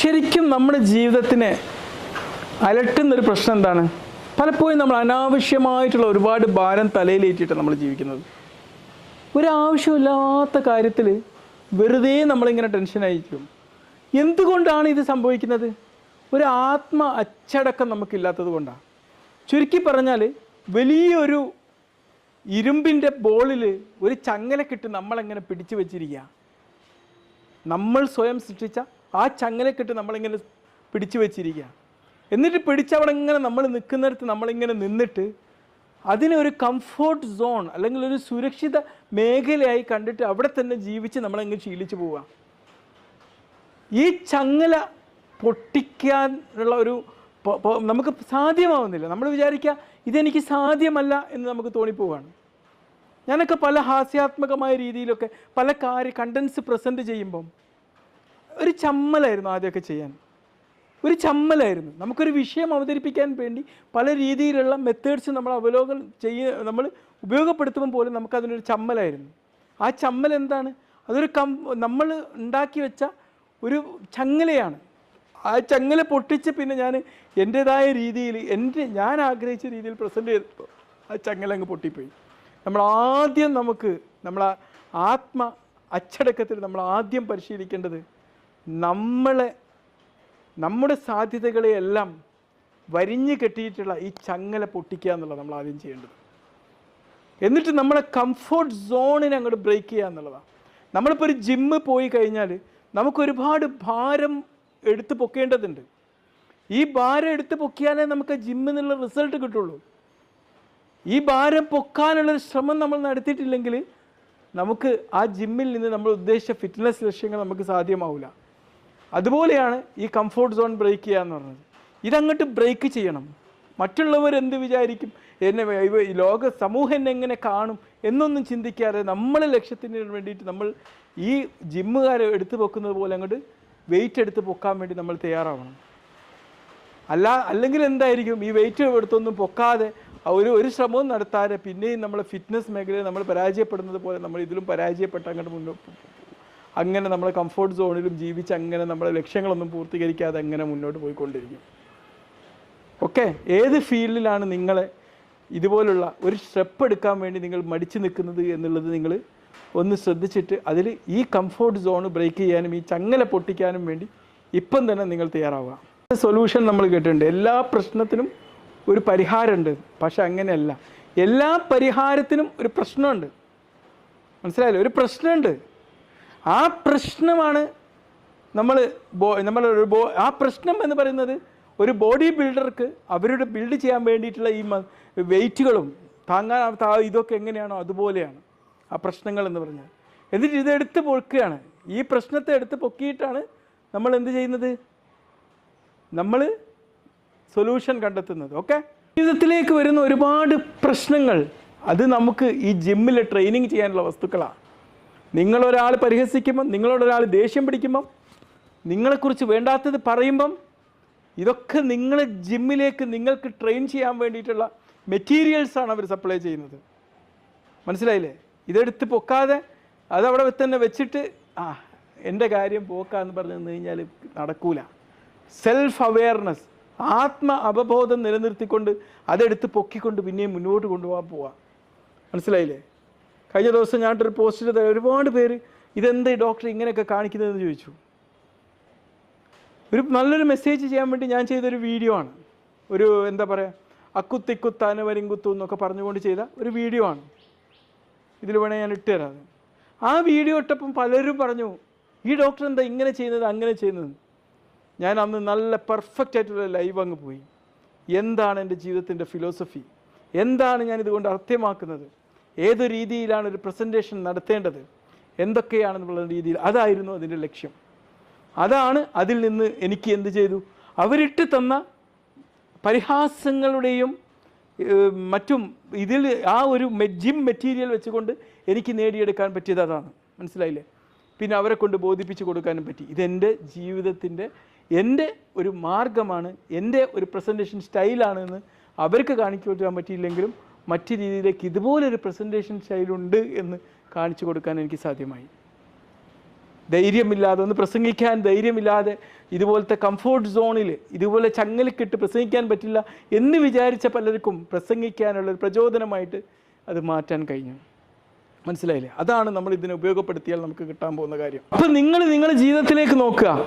ശരിക്കും നമ്മുടെ ജീവിതത്തിനെ അലട്ടുന്നൊരു പ്രശ്നം എന്താണ്? പലപ്പോഴും നമ്മൾ അനാവശ്യമായിട്ടുള്ള ഒരുപാട് ഭാരം തലയിലേറ്റിട്ട് നമ്മൾ ജീവിക്കുന്നത്. ഒരാവശ്യമില്ലാത്ത കാര്യത്തിൽ വെറുതെ നമ്മളിങ്ങനെ ടെൻഷനായിരിക്കും എന്തുകൊണ്ടാണ് ഇത് സംഭവിക്കുന്നത്? ഒരു ആത്മ അച്ചടക്കം നമുക്കില്ലാത്തത് കൊണ്ടാണ് ചുരുക്കി പറഞ്ഞാൽ വലിയൊരു ഇരുമ്പിന്റെ ബോളിൽ ഒരു ചങ്ങല ചങ്ങലക്കിട്ട് നമ്മളെങ്ങനെ പിടിച്ചു വെച്ചിരിക്കുക നമ്മൾ സ്വയം സൃഷ്ടിച്ച ആ ചങ്ങലക്കെട്ട് നമ്മളിങ്ങനെ പിടിച്ചു വെച്ചിരിക്കുക എന്നിട്ട് പിടിച്ചവിടെ ഇങ്ങനെ നമ്മൾ നിൽക്കുന്നിടത്ത് നമ്മളിങ്ങനെ നിന്നിട്ട് അതിനെ ഒരു കംഫോർട്ട് സോൺ അല്ലെങ്കിൽ ഒരു സുരക്ഷിത മേഖലയായി കണ്ടിട്ട് അവിടെ തന്നെ ജീവിച്ച് നമ്മളങ്ങ് ശീലിച്ചു പോവുക. ഈ ചങ്ങല പൊട്ടിക്കാനുള്ള ഒരു നമുക്ക് സാധ്യമാവുന്നില്ല. നമ്മൾ വിചാരിക്കുക ഇതെനിക്ക് സാധ്യമല്ല എന്ന് നമുക്ക് തോന്നിപ്പോവുകയാണ്. ഞാനൊക്കെ പല ഹാസ്യാത്മകമായ രീതിയിലൊക്കെ പല കാര്യ കണ്ടൻസ് പ്രസന്റ് ചെയ്യുമ്പം ഒരു ചമ്മലായിരുന്നു ആദ്യമൊക്കെ ചെയ്യാൻ. ഒരു ചമ്മലായിരുന്നു. നമുക്കൊരു വിഷയം അവതരിപ്പിക്കാൻ വേണ്ടി പല രീതിയിലുള്ള മെത്തേഡ്സ് നമ്മൾ അവലോകനം ചെയ്യ നമ്മൾ ഉപയോഗപ്പെടുത്തുമ്പോൾ പോലും നമുക്കതിനൊരു ചമ്മലായിരുന്നു. ആ ചമ്മൽ എന്താണ്? അതൊരു കം നമ്മൾ ഉണ്ടാക്കി വെച്ച ഒരു ചങ്ങലയാണ്. ആ ചങ്ങല പൊട്ടിച്ച് പിന്നെ ഞാൻ എന്റെതായ രീതിയിൽ എന്റെ ഞാൻ ആഗ്രഹിച്ച രീതിയിൽ പ്രസന്റ് ചെയ്തപ്പോൾ ആ ചങ്ങല അങ്ങ് പൊട്ടിപ്പോയി. നമ്മൾ ആദ്യം നമുക്ക് നമ്മൾ ആത്മ അച്ചടക്കത്തിൽ നമ്മൾ ആദ്യം പരിശീലിക്കേണ്ടത് നമ്മളെ നമ്മുടെ സാധ്യതകളെയെല്ലാം വരിഞ്ഞു കെട്ടിയിട്ടുള്ള ഈ ചങ്ങല പൊട്ടിക്കുക എന്നുള്ളത് നമ്മൾ ആദ്യം ചെയ്യേണ്ടത്. എന്നിട്ട് നമ്മളെ കംഫോർട്ട് സോണിനെ അങ്ങോട്ട് ബ്രേക്ക് ചെയ്യുക എന്നുള്ളതാണ്. നമ്മളിപ്പോൾ ഒരു ജിമ്മ് പോയി കഴിഞ്ഞാൽ നമുക്കൊരുപാട് ഭാരം എടുത്ത് പൊക്കേണ്ടതുണ്ട്. ഈ ഭാരം എടുത്ത് പൊക്കിയാലേ നമുക്ക് ജിമ്മിൽ നിന്നുള്ള റിസൾട്ട് കിട്ടുള്ളൂ. ഈ ഭാരം പൊക്കാനുള്ള ശ്രമം നമ്മൾ നടത്തിയിട്ടില്ലെങ്കിൽ നമുക്ക് ആ ജിമ്മിൽ നിന്ന് നമ്മൾ ഉദ്ദേശിച്ച ഫിറ്റ്നസ് ലക്ഷ്യങ്ങൾ നമുക്ക് സാധ്യമാവില്ല അതുപോലെയാണ് ഈ കംഫോർട്ട് സോൺ ബ്രേക്ക് ചെയ്യുക എന്ന് പറഞ്ഞത്. ഇതങ്ങോട്ട് ബ്രേക്ക് ചെയ്യണം. മറ്റുള്ളവർ എന്ത് വിചാരിക്കും? എന്നെ ഈ ലോക സമൂഹം എന്നെ എങ്ങനെ കാണും എന്നൊന്നും ചിന്തിക്കാതെ നമ്മൾ ലക്ഷ്യത്തിന് വേണ്ടിയിട്ട് നമ്മൾ ഈ ജിമ്മുകാരെ എടുത്തു പൊക്കുന്നത് പോലെ അങ്ങോട്ട് വെയിറ്റ് എടുത്ത് പൊക്കാൻ വേണ്ടി നമ്മൾ തയ്യാറാവണം. അല്ല അല്ലെങ്കിൽ എന്തായിരിക്കും? ഈ വെയിറ്റ് എടുത്തൊന്നും പൊക്കാതെ ഒരു ഒരു ശ്രമവും നടത്താതെ പിന്നെയും നമ്മളെ ഫിറ്റ്നസ് മേഖലയിൽ നമ്മൾ പരാജയപ്പെടുന്നത് പോലെ നമ്മൾ ഇതിലും പരാജയപ്പെട്ട് അങ്ങോട്ട് മുന്നോട്ട് അങ്ങനെ നമ്മളെ കംഫോർട്ട് സോണിലും ജീവിച്ച് അങ്ങനെ നമ്മളെ ലക്ഷ്യങ്ങളൊന്നും പൂർത്തീകരിക്കാതെ അങ്ങനെ മുന്നോട്ട് പോയിക്കൊണ്ടിരിക്കും. ഓക്കെ ഏത് ഫീൽഡിലാണ് നിങ്ങളെ ഇതുപോലുള്ള ഒരു സ്റ്റെപ്പ് എടുക്കാൻ വേണ്ടി നിങ്ങൾ മടിച്ചു നിൽക്കുന്നത് എന്നുള്ളത് നിങ്ങൾ ഒന്ന് ശ്രദ്ധിച്ചിട്ട് അതിൽ ഈ കംഫോർട്ട് സോൺ ബ്രേക്ക് ചെയ്യാനും ഈ ചങ്ങല പൊട്ടിക്കാനും വേണ്ടി ഇപ്പം തന്നെ നിങ്ങൾ തയ്യാറാവുക. സൊല്യൂഷൻ നമ്മൾ കേട്ടിട്ടുണ്ട്. എല്ലാ പ്രശ്നത്തിനും ഒരു പരിഹാരമുണ്ട്. പക്ഷെ അങ്ങനെയല്ല. എല്ലാ പരിഹാരത്തിനും ഒരു പ്രശ്നമുണ്ട്. മനസ്സിലായല്ലോ? ഒരു പ്രശ്നമുണ്ട്. ആ പ്രശ്നമാണ് നമ്മൾ ബോ നമ്മളൊരു ബോ ആ പ്രശ്നം എന്ന് പറയുന്നത് ഒരു ബോഡി ബിൽഡർക്ക് അവരുടെ ബിൽഡ് ചെയ്യാൻ വേണ്ടിയിട്ടുള്ള ഈ വെയിറ്റുകളും താങ്ങാൻ ഇതൊക്കെ എങ്ങനെയാണോ അതുപോലെയാണ് ആ പ്രശ്നങ്ങൾ എന്ന് പറഞ്ഞാൽ. എന്നിട്ട് ഇത് എടുത്ത് പൊക്കുകയാണ്. ഈ പ്രശ്നത്തെ എടുത്ത് പൊക്കിയിട്ടാണ് നമ്മൾ എന്ത് ചെയ്യുന്നത്? നമ്മൾ സൊല്യൂഷൻ കണ്ടെത്തുന്നത്. ഓക്കെ? ജീവിതത്തിലേക്ക് വരുന്ന ഒരുപാട് പ്രശ്നങ്ങൾ അത് നമുക്ക് ഈ ജിമ്മിൽ ട്രെയിനിങ് ചെയ്യാനുള്ള വസ്തുക്കളാണ്. നിങ്ങളൊരാൾ പരിഹസിക്കുമ്പം നിങ്ങളോടൊരാൾ ദേഷ്യം പിടിക്കുമ്പം നിങ്ങളെക്കുറിച്ച് വേണ്ടാത്തത് പറയുമ്പം ഇതൊക്കെ നിങ്ങൾ ജിമ്മിലേക്ക് നിങ്ങൾക്ക് ട്രെയിൻ ചെയ്യാൻ വേണ്ടിയിട്ടുള്ള മെറ്റീരിയൽസാണ് അവർ സപ്ലൈ ചെയ്യുന്നത്. മനസ്സിലായില്ലേ? ഇതെടുത്ത് പൊക്കാതെ അതവിടെ തന്നെ വെച്ചിട്ട് ആ എന്റെ കാര്യം പോക്കാന്ന് പറഞ്ഞു കഴിഞ്ഞാൽ നടക്കൂല. സെൽഫ് അവെയർനെസ് ആത്മ അവബോധം നിലനിർത്തിക്കൊണ്ട് അതെടുത്ത് പൊക്കിക്കൊണ്ട് പിന്നെയും മുന്നോട്ട് കൊണ്ടുപോകാൻ പോവാം. മനസ്സിലായില്ലേ? കഴിഞ്ഞ ദിവസം ഞാനിട്ടൊരു പോസ്റ്റ് ചെയ്ത ഒരുപാട് പേര് ഇതെന്താ ഡോക്ടർ ഇങ്ങനെയൊക്കെ കാണിക്കുന്നതെന്ന് ചോദിച്ചു. ഒരു നല്ലൊരു മെസ്സേജ് ചെയ്യാൻ വേണ്ടി ഞാൻ ചെയ്തൊരു വീഡിയോ ആണ്. ഒരു എന്താ പറയുക അക്കുത്തിക്കുത്താന് വരിങ്കുത്തു എന്നൊക്കെ പറഞ്ഞുകൊണ്ട് ചെയ്ത ഒരു വീഡിയോ ആണ്. ഇതിൽ വേണേൽ ഞാൻ ഇട്ട് തരാം. ആ വീഡിയോ ഇട്ടപ്പം പലരും പറഞ്ഞു ഈ ഡോക്ടർ എന്താ ഇങ്ങനെ ചെയ്യുന്നത് അങ്ങനെ ചെയ്യുന്നത്? ഞാൻ അന്ന് നല്ല പെർഫെക്റ്റ് ആയിട്ടുള്ള ലൈവ് അങ്ങ് പോയി. എന്താണ് എന്റെ ജീവിതത്തിന്റെ ഫിലോസഫി എന്താണ് ഞാൻ ഇതുകൊണ്ട് അർത്ഥമാക്കുന്നത്? ഏത് രീതിയിലാണ് ഒരു പ്രസന്റേഷൻ നടത്തേണ്ടത്? എന്തൊക്കെയാണെന്നുള്ള രീതിയിൽ അതായിരുന്നു അതിന്റെ ലക്ഷ്യം. അതാണ് അതിൽ നിന്ന് എനിക്ക് എന്ത് ചെയ്തു? അവരിട്ട് തന്ന പരിഹാസങ്ങളുടെയും മറ്റും ഇതിൽ ആ ഒരു ജിം മെറ്റീരിയൽ വെച്ചുകൊണ്ട് എനിക്ക് നേടിയെടുക്കാൻ പറ്റിയത് അതാണ്. മനസ്സിലായില്ലേ? പിന്നെ അവരെ കൊണ്ട് ബോധിപ്പിച്ച് കൊടുക്കാനും പറ്റി. ഇതെന്റെ ജീവിതത്തിന്റെ എന്റെ ഒരു മാർഗമാണ് എന്റെ ഒരു പ്രസന്റേഷൻ സ്റ്റൈലാണെന്ന് അവർക്ക് കാണിച്ചു കൊടുക്കാൻ പറ്റിയില്ലെങ്കിലും മറ്റു രീതിയിലേക്ക് ഇതുപോലൊരു പ്രസന്റേഷൻ ശൈലുണ്ട് എന്ന് കാണിച്ചു കൊടുക്കാൻ എനിക്ക് സാധ്യമായി. ധൈര്യമില്ലാതെ ഒന്ന് പ്രസംഗിക്കാൻ ധൈര്യമില്ലാതെ ഇതുപോലത്തെ കംഫോർട്ട് സോണിൽ ഇതുപോലെ ചങ്ങലിക്കിട്ട് പ്രസംഗിക്കാൻ പറ്റില്ല എന്ന് വിചാരിച്ച പലർക്കും പ്രസംഗിക്കാനുള്ള ഒരു പ്രചോദനമായിട്ട് അത് മാറ്റാൻ കഴിഞ്ഞു. മനസ്സിലായില്ലേ? അതാണ് നമ്മൾ ഇതിനെ ഉപയോഗപ്പെടുത്തിയാൽ നമുക്ക് കിട്ടാൻ പോകുന്ന കാര്യം. അപ്പം നിങ്ങൾ നിങ്ങളുടെ ജീവിതത്തിലേക്ക് നോക്കുക.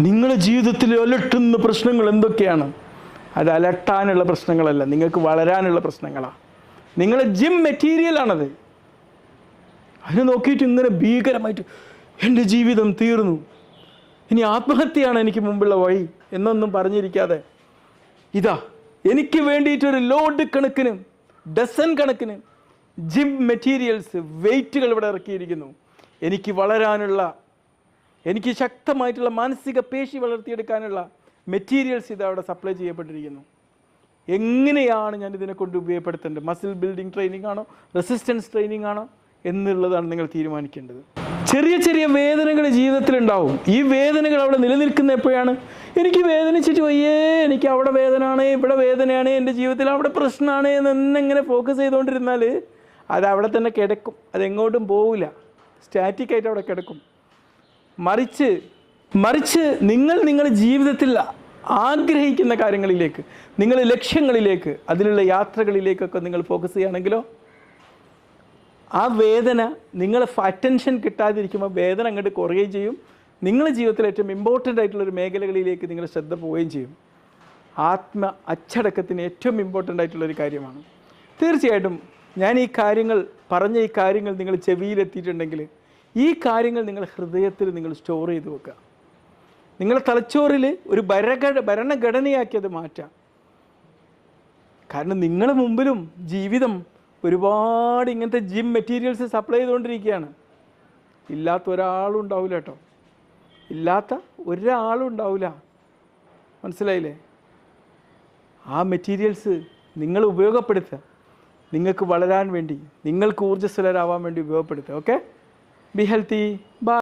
നിങ്ങളുടെ ജീവിതത്തിൽ അലട്ടുന്ന പ്രശ്നങ്ങൾ എന്തൊക്കെയാണ്? അത് അലട്ടാനുള്ള പ്രശ്നങ്ങളല്ല. നിങ്ങൾക്ക് വളരാനുള്ള പ്രശ്നങ്ങളാണ് നിങ്ങൾ ജിം മെറ്റീരിയലാണത് അതിനെ നോക്കിയിട്ട് ഇങ്ങനെ ഭീകരമായിട്ട് എന്റെ ജീവിതം തീർന്നു. ഇനി ആത്മഹത്യയാണ് എനിക്ക് മുമ്പുള്ള വഴി എന്നൊന്നും പറഞ്ഞിരിക്കാതെ. ഇതാ എനിക്ക് വേണ്ടിയിട്ടൊരു ലോഡ് കണക്കിന് ഡസൻ കണക്കിന് ജിം മെറ്റീരിയൽസ് വെയിറ്റുകൾ ഇവിടെ ഇറക്കിയിരിക്കുന്നു. എനിക്ക് വളരാനുള്ള എനിക്ക് ശക്തമായിട്ടുള്ള മാനസിക പേശി വളർത്തിയെടുക്കാനുള്ള മെറ്റീരിയൽസ് ഇത് അവിടെ സപ്ലൈ ചെയ്യപ്പെട്ടിരിക്കുന്നു. എങ്ങനെയാണ് ഞാൻ ഇതിനെ കൊണ്ട് ഉപയോഗപ്പെടുത്തേണ്ടത്? മസിൽ ബിൽഡിംഗ് ട്രെയിനിങ് ആണോ? റെസിസ്റ്റൻസ് ട്രെയിനിങ് ആണോ? എന്നുള്ളതാണ് നിങ്ങൾ തീരുമാനിക്കേണ്ടത്. ചെറിയ ചെറിയ വേദനകൾ ജീവിതത്തിൽ ഉണ്ടാവും ഈ വേദനകൾ അവിടെ നിലനിൽക്കുന്ന എപ്പോഴാണ്? എനിക്ക് വേദനിച്ചിട്ട് വയ്യേ എനിക്ക് അവിടെ വേദനയാണ് ഇവിടെ വേദനയാണ് എന്റെ ജീവിതത്തിൽ അവിടെ പ്രശ്നമാണ് എന്നെങ്ങനെ ഫോക്കസ് ചെയ്തുകൊണ്ടിരുന്നാൽ അത് അവിടെ തന്നെ കിടക്കും. അതെങ്ങോട്ടും പോവില്ല. സ്റ്റാറ്റിക്കായിട്ട് അവിടെ കിടക്കും. മറിച്ച് മറിച്ച് നിങ്ങൾ നിങ്ങളുടെ ജീവിതത്തിൽ ആഗ്രഹിക്കുന്ന കാര്യങ്ങളിലേക്ക് നിങ്ങളുടെ ലക്ഷ്യങ്ങളിലേക്ക് അതിലുള്ള യാത്രകളിലേക്കൊക്കെ നിങ്ങൾ ഫോക്കസ് ചെയ്യുകയാണെങ്കിലോ ആ വേദന നിങ്ങളെ അറ്റൻഷൻ കിട്ടാതിരിക്കുമ്പോൾ വേദന അങ്ങോട്ട് കുറയുകയും ചെയ്യും. നിങ്ങളുടെ ജീവിതത്തിൽ ഏറ്റവും ഇമ്പോർട്ടന്റ് ആയിട്ടുള്ള ഒരു മേഖലകളിലേക്ക് നിങ്ങൾ ശ്രദ്ധ പോവുകയും ചെയ്യും. ആത്മ അച്ചടക്കത്തിന് ഏറ്റവും ഇമ്പോർട്ടന്റ് ആയിട്ടുള്ള ഒരു കാര്യമാണ്. തീർച്ചയായിട്ടും ഞാൻ ഈ കാര്യങ്ങൾ പറഞ്ഞ ഈ കാര്യങ്ങൾ നിങ്ങൾ ചെവിയിലെത്തിയിട്ടുണ്ടെങ്കിൽ ഈ കാര്യങ്ങൾ നിങ്ങൾ ഹൃദയത്തിൽ നിങ്ങൾ സ്റ്റോർ ചെയ്ത് വെക്കുക. നിങ്ങളുടെ തലച്ചോറിൽ ഒരു ഭരണഘട ഭരണഘടനയാക്കി അത് മാറ്റാം. കാരണം നിങ്ങളുടെ മുമ്പിലും ജീവിതം ഒരുപാട് ഇങ്ങനത്തെ ജിം മെറ്റീരിയൽസ് സപ്ലൈ ചെയ്തുകൊണ്ടിരിക്കുകയാണ്. ഇല്ലാത്ത ഒരാളും ഉണ്ടാവില്ല കേട്ടോ. ഇല്ലാത്ത ഒരാളും ഉണ്ടാവില്ല മനസ്സിലായില്ലേ? ആ മെറ്റീരിയൽസ് നിങ്ങൾ ഉപയോഗപ്പെടുത്തുക. നിങ്ങൾക്ക് വളരാൻ വേണ്ടി നിങ്ങൾക്ക് ഊർജസ്വലരാവാൻ വേണ്ടി ഉപയോഗപ്പെടുത്തുക. Okay be healthy by